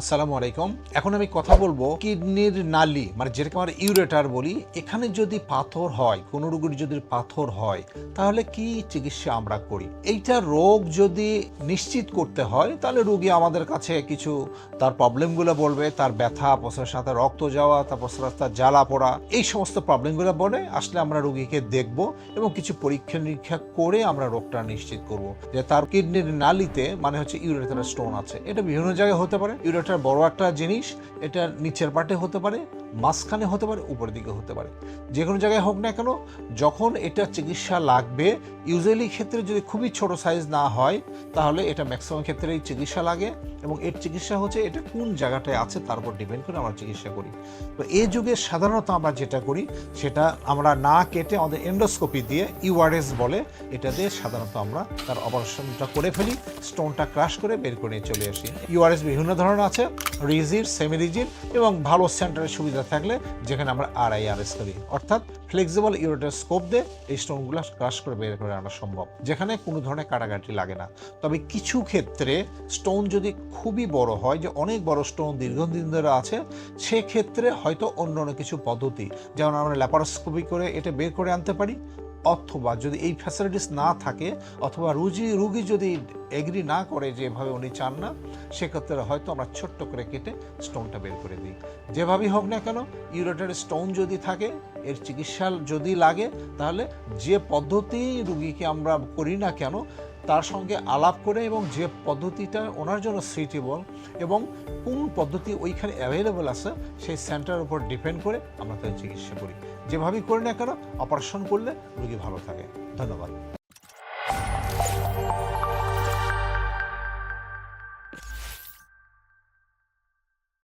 আসসালামু আলাইকুম। এখন আমি কথা বলব কিডনির নালি মানে যেটাকে আমরা ইউরেটার বলি। এখানে যদি পাথর হয় কোনো রোগীর যদি পাথর হয়, তাহলে কি চিকিৎসা আমরা করি? এইটা রোগ যদি নিশ্চিত করতে হয়, তাহলে রোগী আমাদের কাছে কিছু, তার প্রবলেমগুলো বলবে, তার ব্যথা প্রস্রাবের সাথে রক্ত যাওয়া তার প্রস্রাবের সাথে জ্বালা পড়া, এই সমস্ত প্রবলেমগুলো বলে আসলে আমরা রোগীকে দেখব এবং কিছু পরীক্ষা নিরীক্ষা করে আমরা রোগটা নিশ্চিত করব। যে তার কিডনির নালিতে মানে হচ্ছে ইউরেটার স্টোন আছে, এটা বিভিন্ন জায়গায় হতে পারে। ইউরেটার বড় একটা জিনিস এটা নিচের পাটে হতে পারে, মাঝখানে হতে পারে, উপরের দিকে হতে পারে। যে কোনো জায়গায় হোক না কেন, যখন এটা চিকিৎসা লাগবে, ইউজুয়ালি ক্ষেত্রে যদি খুবই ছোট সাইজ না হয়, তাহলে এটা ম্যাক্সিমাম ক্ষেত্রেই চিকিৎসা লাগে এবং এর চিকিৎসা হচ্ছে এটা কোন জায়গাটায় আছে, তার উপর ডিপেন্ড করে আমরা চিকিৎসা করি। তো এই যুগে সাধারণত আমরা যেটা করি, সেটা আমরা না কেটে আমাদের এন্ডোস্কোপি দিয়ে ইউআরএস বলে, এটা দিয়ে সাধারণত আমরা তার অপারেশনটা করে ফেলি স্টোনটা ক্রাশ করে বের করে চলে আসি। ইউআরএস বিভিন্ন ধরনের আছে। রিজির সেমি রিজির এবং ভালো সেন্টারের সুবিধা থাকলে যেখানে আমরা আরআইআরএস করি। অর্থাৎ ফ্লেক্সিবল ইউরেটার স্কোপ দিয়ে এই স্টোনগুলো ক্রাশ করে বের করে আনা সম্ভব, যেখানে কোনো ধরনের কাটাকাটি লাগে না। তবে কিছু ক্ষেত্রে স্টোন যদি খুবই বড় হয়, যে অনেক বড় স্টোন দীর্ঘদিন ধরে আছে, সেক্ষেত্রে হয়তো অন্য অন্য কিছু পদ্ধতি, যেমন আমরা ল্যাপারোস্কোপি করে এটা বের করে আনতে পারি অথবা যদি এই ফ্যাসিলিটিস না থাকে, অথবা রুজি, রুগী যদি এগ্রি না করে যে এভাবে উনি চান না, সেক্ষেত্রে হয়তো আমরা ছোট্ট করে কেটে স্টোনটা বের করে দিই। যেভাবেই হোক না কেন ইউরেটার স্টোন যদি থাকে, এর চিকিৎসা যদি লাগে, তাহলে যে পদ্ধতি রুগীকে আমরা করি না কেন তার সঙ্গে আলাপ করে এবং যে পদ্ধতিটা ওনার জন্য সুইটেবল এবং কোন পদ্ধতি ওইখানে অ্যাভেলেবল আছে, সেই সেন্টার উপর ডিপেন্ড করে আমরা তাদের চিকিৎসা করি। যেভাবেই করি না কেন অপারেশন করলে রুগী ভালো থাকে। ধন্যবাদ।